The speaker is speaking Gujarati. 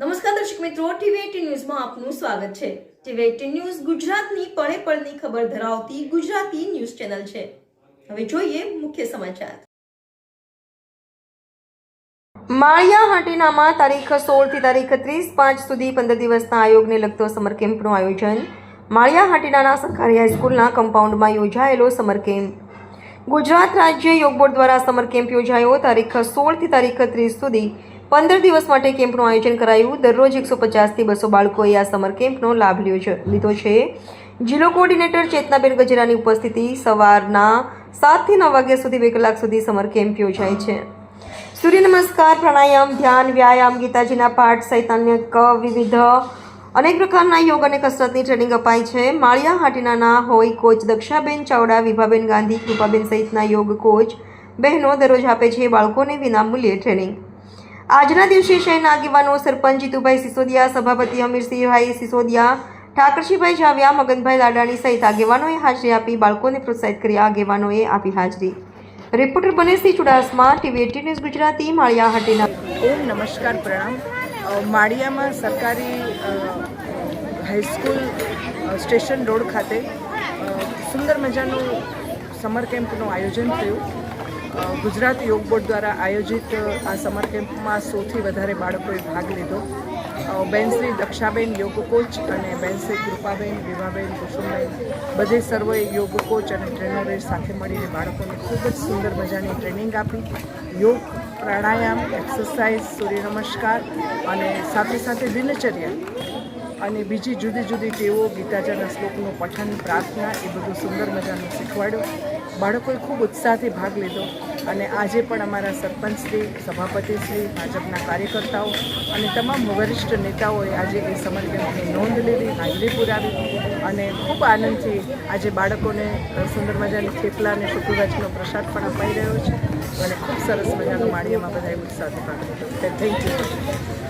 નમસ્કાર દર્શક મિત્રો ટીવી ન્યૂઝમાં આપનું સ્વાગત છે. ટીવી ન્યૂઝ ગુજરાતની પળે પળની ખબર ધરાવતી ગુજરાતી ન્યૂઝ ચેનલ છે. હવે જોઈએ મુખ્ય સમાચાર. માળિયા હાટીનામાં તારીખ સોળથી તારીખ ત્રીસ પાંચ સુધી પંદર દિવસના આયોગને લગતો સમર કેમ્પનું આયોજન માળિયા હાટીનાના સરકારી હાઈસ્કૂલના કમ્પાઉન્ડમાં યોજાયેલો સમર કેમ્પ. ગુજરાત રાજ્ય યોગ બોર્ડ દ્વારા સમર કેમ્પ યોજાયો. તારીખ સોળથી તારીખ ત્રીસ સુધી પંદર દિવસ માટે કેમ્પનું આયોજન કરાયું. દરરોજ એકસો પચાસથી બસો બાળકોએ આ સમર કેમ્પનો લાભ લ્યો લીધો છે. જિલ્લો કોઓર્ડિનેટર ચેતનાબેન ગજરાની ઉપસ્થિતિ સવારના સાતથી નવ વાગ્યા સુધી બે કલાક સુધી સમર કેમ્પ યોજાય છે. સૂર્ય નમસ્કાર, પ્રાણાયામ, ધ્યાન, વ્યાયામ, ગીતાજીના પાઠ સહિત અન્ય ક વિવિધ અનેક પ્રકારના યોગ અને કસરતની ટ્રેનિંગ અપાય છે. માળિયા હાટીનાના હોય કોચ દક્ષાબેન ચાવડા, વિભાબેન ગાંધી, કૃપાબેન સહિતના યોગ કોચ બહેનો દરરોજ આપે છે બાળકોને વિનામૂલ્યે ટ્રેનિંગ. આજના દિવસે શહેરના આગેવાનો સરપંચ જીતુભાઈ સિસોદિયા, સભાપતિ અમીરસિંહભાઈ સિસોદિયા, ઠાકરસિંહભાઈ જાવ્યા, મગનભાઈ લાડાણી સહિત આગેવાનોએ હાજરી આપી, બાળકોને પ્રોત્સાહિત કરી આગેવાનોએ આપી હાજરી. Reporter Baneshi Chudasama, TV AT news Gujarati, Maliya Hatina. ઓમ નમસ્કાર, પ્રણામ. માળિયામાં સરકારી હાઈસ્કૂલ સ્ટેશન રોડ ખાતે સુંદર મજાનું સમર કેમ્પનું આયોજન થયું. ગુજરાત યોગ બોર્ડ દ્વારા આયોજિત, આ સમર કેમ્પમાં સૌથી વધારે બાળકોએ ભાગ લીધો. બેન શ્રી દક્ષાબેન યોગ કોચ અને બેન શ્રી કૃપાબેન વિભાબેન કુસુમબેન, બધે સર્વોએ યોગ કોચ અને ટ્રેનરે સાથે મળીને બાળકોને ખૂબ જ સુંદર મજાની ટ્રેનિંગ આપી. યોગ, પ્રાણાયામ, એક્સરસાઇઝ, સૂર્ય નમસ્કાર અને સાથે સાથે દિનચર્યા અને બીજી જુદી જુદી ટેવો, ગીતાજાના શ્લોકનું પઠન, પ્રાર્થના, એ બધું સુંદર મજાનું શીખવાડ્યું. બાળકોએ ખૂબ ઉત્સાહથી ભાગ લીધો અને આજે પણ અમારા સરપંચશ્રી સભાપતિશ્રી ભાજપના કાર્યકર્તાઓ અને તમામ વરિષ્ઠ નેતાઓએ આજે એ સમર કેમ્પની નોંધ લીધી, હાજરી પુરાવી અને ખૂબ આનંદથી આજે બાળકોને સુંદર મજાની થેપલા અને શુક્રવાજનો પ્રસાદ પણ અપાઈ રહ્યો છે અને ખૂબ સરસ મજાનું માળિયામાં બધાએ ઉત્સાહથી ભાગ લીધો થેન્ક યુ